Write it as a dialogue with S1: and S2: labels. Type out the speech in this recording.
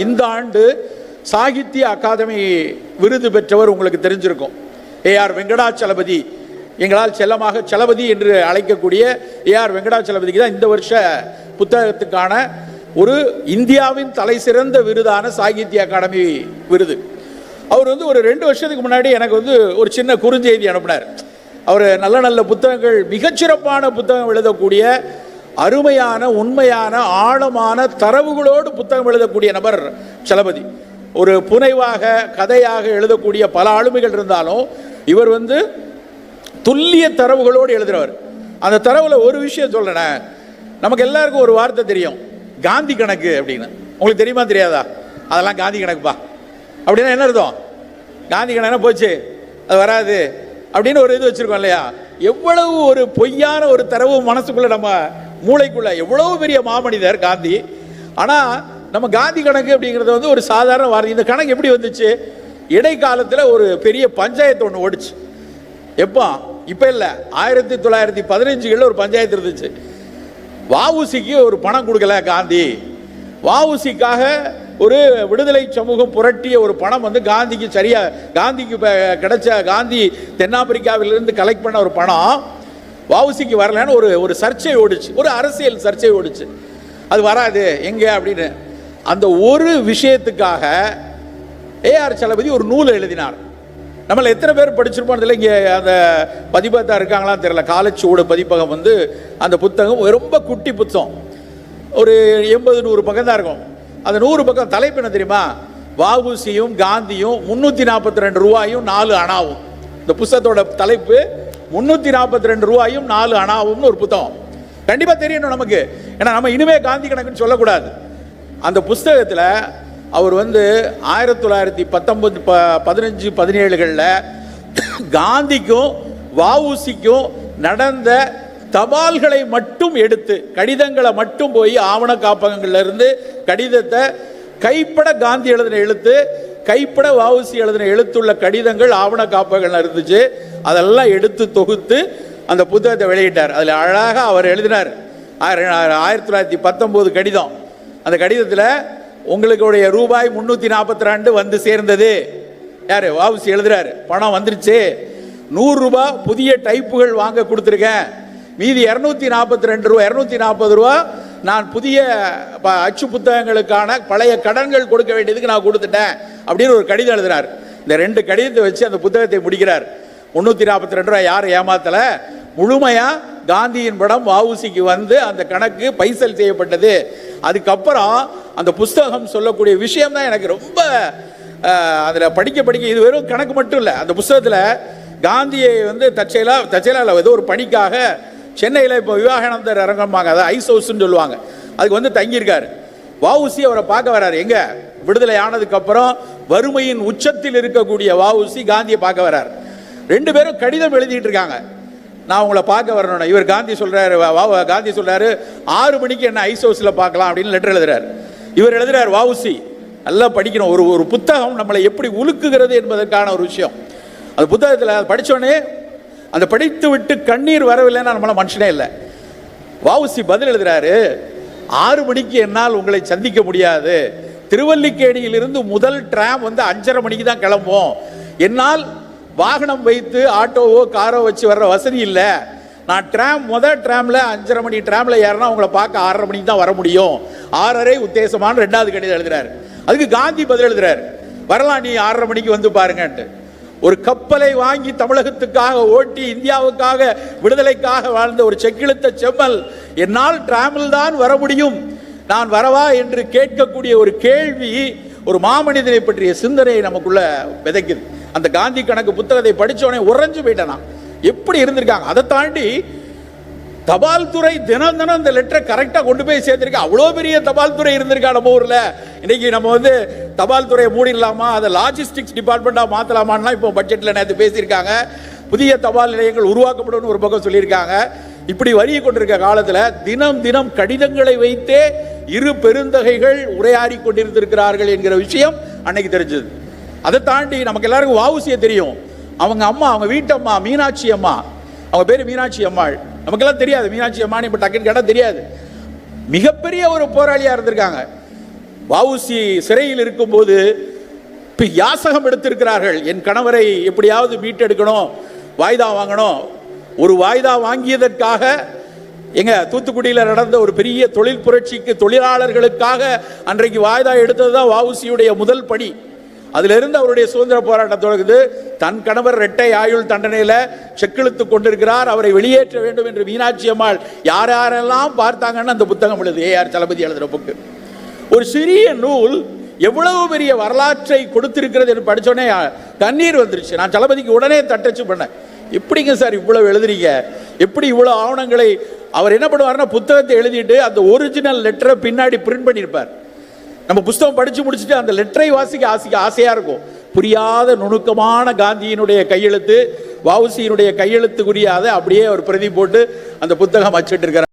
S1: இந்த ஆண்டு சாகித்ய அகாதமி விருது பெற்றவர் உங்களுக்கு தெரிஞ்சிருக்கும். A R Venkatachalapathy. எங்களால் செல்லமாக சலபதி என்று அழைக்கக்கூடிய ஏஆர் வெங்கடாச்சலபதிக்கு தான் இந்த வருஷ புத்தகத்துக்கான ஒரு இந்தியாவின் தலை சிறந்த விருதான சாகித்ய அகாடமி விருது. அவர் வந்து ஒரு ரெண்டு வருஷத்துக்கு முன்னாடி எனக்கு வந்து ஒரு சின்ன குறுஞ்செய்தி அனுப்பினார். அவர் நல்ல நல்ல புத்தகங்கள் மிகச்சிறப்பான புத்தகம் எழுதக்கூடிய அருமையான உண்மையான ஆழமான தரவுகளோடு புத்தகம் எழுதக்கூடிய நபர் சலபதி ஒரு புனைவாக கதையாக எழுதக்கூடிய பல ஆளுமைகள் இருந்தாலும் இவர் வந்து துல்லிய தரவுகளோடு எழுதுகிறவர் அந்த தரவில் ஒரு விஷயம் சொல்கிறேன் நமக்கு எல்லாருக்கும் ஒரு வார்த்தை தெரியும். காந்தி கணக்கு அப்படின்னு. உங்களுக்கு தெரியுமா தெரியாதா? அதெல்லாம் காந்தி கணக்குப்பா. அப்படின்னா என்ன அர்த்தம்? காந்தி கணக்குனா போச்சு. அது வராது. அப்படின்னு ஒரு இது வச்சுருக்கோம் இல்லையா? எவ்வளவு ஒரு பொய்யான ஒரு தரவு மனசுக்குள்ளே நம்ம மூளைக்குள்ள எவ்வளவு பெரிய மாமனிதர் காந்தி? ஆனால் நம்ம காந்தி கணக்கு அப்படிங்கிறது வந்து ஒரு சாதாரண வார்த்தை. இந்த கணக்கு எப்படி வந்துச்சு? இடைக்காலத்தில் ஒரு பெரிய பஞ்சாயத்து ஒன்று ஓடிச்சு. எப்போ இப்போ இல்லை. ஆயிரத்தி தொள்ளாயிரத்தி பதினஞ்சுகளில் ஒரு பஞ்சாயத்து இருந்துச்சு. வாவுசிக்கு ஒரு பணம் கொடுக்கல காந்தி. வாவுசிக்காக ஒரு விடுதலை சமூகம் புரட்டிய ஒரு பணம் வந்து காந்திக்கு சரியா காந்திக்கு கிடைச்ச காந்தி தென்னாப்பிரிக்காவிலிருந்து கலெக்ட் பண்ண ஒரு பணம். வாவுசிக்கு வரலன்னு ஒரு ஒரு சர்ச்சை ஓடிச்சு. ஒரு அரசியல் சர்ச்சை ஓடிச்சு. அது வராது எங்கே அப்படின்னு. அந்த ஒரு விஷயத்துக்காக ஏஆர் சலபதி ஒரு நூல் எழுதினார். நம்மள எத்தனை பேர் படிச்சிருப்போம் தெரியல. இங்கே அந்த பதிப்பகத்தா இருக்காங்களான்னு தெரியல. காலச்சூடு பதிப்பகம் வந்து அந்த புத்தகம் ரொம்ப குட்டி புத்தகம். ஒரு எண்பது நூறு பக்கம் தான் இருக்கும். அந்த நூறு பக்கம் தலைப்பு என்ன தெரியுமா? வஉசியும் காந்தியும் முந்நூற்றி நாற்பத்தி ரெண்டு ரூபாயும் நாலு அணாவும். இந்த புத்தகத்தோட தலைப்பு முந்நூற்றி நாற்பத்தி ரெண்டு ரூபாயும் நாலு அணாவும்னு ஒரு புத்தகம். கண்டிப்பாக தெரியணும் நமக்கு. ஏன்னா நம்ம இனிமே காந்தி கணக்குன்னு சொல்லக்கூடாது. அந்த புஸ்தகத்தில் அவர் வந்து ஆயிரத்தி தொள்ளாயிரத்தி பத்தொன்பது ப பதினஞ்சு பதினேழுகளில் காந்திக்கும் வஉசிக்கும் நடந்த தபால்களை மட்டும் எடுத்து கடிதங்களை மட்டும் போய் ஆவண காப்பகங்கள்லேருந்து கடிதத்தை கைப்பட காந்தி எழுதின எழுத்து கைப்பட வஉசி எழுதின எழுத்துள்ள கடிதங்கள் ஆவண காப்பகங்கள் இருந்துச்சு. அதெல்லாம் எடுத்து தொகுத்து அந்த புத்தகத்தை வெளியிட்டார். அதில் அழகாக அவர் எழுதினார். ஆயிரத்தி தொள்ளாயிரத்தி பத்தொம்போது கடிதம். அந்த கடிதத்தில் உங்களுடைய ரூபாய் முந்நூற்றி நாற்பத்தி ரெண்டு வந்து சேர்ந்தது. யார்? வாவுசி எழுதுறாரு. பணம் வந்துருச்சு. நூறுரூபா புதிய டைப்புகள் வாங்க கொடுத்துருக்கேன். மீதி இரநூத்தி நாற்பத்தி ரெண்டு ரூபா இரநூத்தி நாற்பது ரூபா நான் புதிய ப- அச்சு புத்தகங்களுக்கான பழைய கடன்கள் கொடுக்க வேண்டியதுக்கு நான் கொடுத்துட்டேன். அப்படின்னு ஒரு கடிதம் எழுதுறார். இந்த ரெண்டு கடிதத்தை வச்சு அந்த புத்தகத்தை முடிக்கிறார். முந்நூற்றி நாற்பத்தி ரெண்டு ரூபா யார் ஏமாத்தலை. முழுமையாக காந்தியின் படம் வஉசிக்கு வந்து அந்த கணக்கு பைசல் செய்யப்பட்டது. அதுக்கப்புறம் அந்த புஸ்தகம் சொல்லக்கூடிய விஷயம் தான் எனக்கு ரொம்ப அதில் படிக்க படிக்க இது வெறும் கணக்கு மட்டும் இல்லை. அந்த புஸ்தகத்தில் காந்தியை வந்து தற்செயலா தற்செயலா இல்லை ஏதோ ஒரு பணிக்காக சென்னையில் இப்போ விவேகானந்தர் அரங்கம்பாங்க அதாவது ஐஸ் ஹவுஸ்ன்னு சொல்லுவாங்க. அதுக்கு வந்து தங்கியிருக்காரு. வஉசி அவரை பார்க்க வராரு. எங்கே? விடுதலை ஆனதுக்கப்புறம் வறுமையின் உச்சத்தில் இருக்கக்கூடிய வஉசி காந்தியை பார்க்க வரார். ரெண்டு பேரும் கடிதம் எழுதிட்டு இருக்காங்க. நான் உங்களை பார்க்க வரணும் இவர் காந்தி சொல்றாரு வா- காந்தி சொல்றாரு ஆறு மணிக்கு என்ன ஐஸ் ஹவுஸில் பார்க்கலாம் அப்படின்னு லெட்டர் எழுதுறாரு. இவர் எழுதுறாரு வஉசி நல்லா படிக்கணும். ஒரு ஒரு புத்தகம் நம்மளை எப்படி உலுக்குகிறது என்பதற்கான ஒரு விஷயம். அந்த புத்தகத்தில் படித்தோடனே அந்த படித்து விட்டு கண்ணீர் வரவில்லைன்னா நம்மளால் மனுஷனே இல்லை. வஉசி பதில் எழுதுறாரு ஆறு மணிக்கு என்னால் உங்களை சந்திக்க முடியாது. திருவல்லிக்கேணியிலிருந்து முதல் ட்ராம் வந்து அஞ்சரை மணிக்கு தான் கிளம்பும் என்னால் வாகனம் வைத்து ஆட்டோவோ காரோ வச்சு வர்ற வசதி இல்லை. நான் ட்ராம் முதல் ட்ராமில் அஞ்சரை மணி ட்ராமில் ஏறினா உங்களை பார்க்க ஆறரை மணிக்கு தான் வர முடியும். ஆறரை உத்தேசமான ரெண்டாவது கடிதம் எழுதுறாரு. அதுக்கு காந்தி பதில் எழுதுறாரு. வரலாம் நீ ஆறரை மணிக்கு வந்து பாருங்கன்ட்டு. ஒரு கப்பலை வாங்கி தமிழகத்துக்காக ஓட்டி இந்தியாவுக்காக விடுதலைக்காக வாழ்ந்த ஒரு செக்கிழுத்த செம்மல் என்னால் டிராமில் தான் வர முடியும். நான் வரவா என்று கேட்கக்கூடிய ஒரு கேள்வி ஒரு மாமனிதனை பற்றிய சிந்தனையை நமக்குள்ள விதைக்குது. அந்த காந்தி கணக்கு புத்தகத்தை படிச்ச உறைஞ்சு போயிட்டேன்? நான் எப்படி இருந்திருக்காங்க? அதை தாண்டி தபால் துறை தினம் தினம் இந்த லெட்டரை கரெக்டாக கொண்டு போய் சேர்த்துருக்கு. அவ்வளோ பெரிய தபால் துறை இருந்திருக்கா நம்ம ஊரில்? இன்னைக்கு நம்ம வந்து தபால் துறையை மூடிடலாமா? அதை லாஜிஸ்டிக்ஸ் டிபார்ட்மெண்ட்டாக மாற்றலாமான்லாம் இப்போ பட்ஜெட்டில் நேற்று பேசியிருக்காங்க. புதிய தபால் நிலையங்கள் உருவாக்கப்படும் ஒரு பக்கம் சொல்லியிருக்காங்க. இப்படி வரிய கொண்டிருக்க காலத்தில் தினம் தினம் கடிதங்களை வைத்தே இரு பெருந்தகைகள் உரையாடி கொண்டிருந்திருக்கிறார்கள் என்கிற விஷயம் அன்னைக்கு தெரிஞ்சது. அதை தாண்டி நமக்கு எல்லாருக்கும் வாவுசியை தெரியும். அவங்க அம்மா அவங்க வீட்டம்மா மீனாட்சி அம்மா. அவங்க பேர் மீனாட்சி அம்மாள். நமக்கெல்லாம் தெரியாது மீனாட்சி அம்மான்னு இப்போ டக்குன்னு கேட்டால் தெரியாது. மிகப்பெரிய ஒரு போராளியாக இருந்திருக்காங்க. வாவுசி சிறையில் இருக்கும்போது இப்போ யாசகம் எடுத்திருக்கிறார்கள். என் கணவரை எப்படியாவது மீட்டெடுக்கணும் வாய்தா வாங்கணும். ஒரு வாய்தா வாங்கியதற்காக எங்க தூத்துக்குடியில் நடந்த ஒரு பெரிய தொழில் புரட்சிக்கு தொழிலாளர்களுக்காக அன்றைக்கு வாய்தா எடுத்தது தான் வாவுசியுடைய முதல் பணி அதிலிருந்து அவருடைய சுதந்திர போராட்டம் தொடங்குது. தன் கணவர் இரட்டை ஆயுள் தண்டனையில் செக்கிழுத்து கொண்டிருக்கிறார். அவரை வெளியேற்ற வேண்டும் என்று மீனாட்சி அம்மாள் யார் யாரெல்லாம் பார்த்தாங்கன்னு அந்த புத்தகம் எழுது. ஏஆர் தளபதி எழுதுகிற புக்கு. ஒரு சிறிய நூல் எவ்வளவு பெரிய வரலாற்றை கொடுத்திருக்கிறது என்று படித்தோடனே தண்ணீர் வந்துருச்சு. நான் தளபதிக்கு உடனே தட்டச்சு பண்ணேன். எப்படிங்க சார் இவ்வளவு எழுதுறீங்க? எப்படி இவ்வளோ ஆவணங்களை? அவர் என்ன பண்ணுவார்னா புத்தகத்தை எழுதிட்டு அந்த ஒரிஜினல் லெட்டரை பின்னாடி பிரிண்ட் பண்ணியிருப்பார் நம்ம புஸ்தகம் படிச்சு முடிச்சுட்டு அந்த லெட்டரை வாசிக்க ஆசிக்க ஆசையா இருக்கும். புரியாத நுணுக்கமான காந்தியினுடைய கையெழுத்து வவுசியினுடைய கையெழுத்துக்குரிய அதை அப்படியே ஒரு பிரதி போட்டு அந்த புத்தகம் வச்சுட்டு இருக்கிறார்.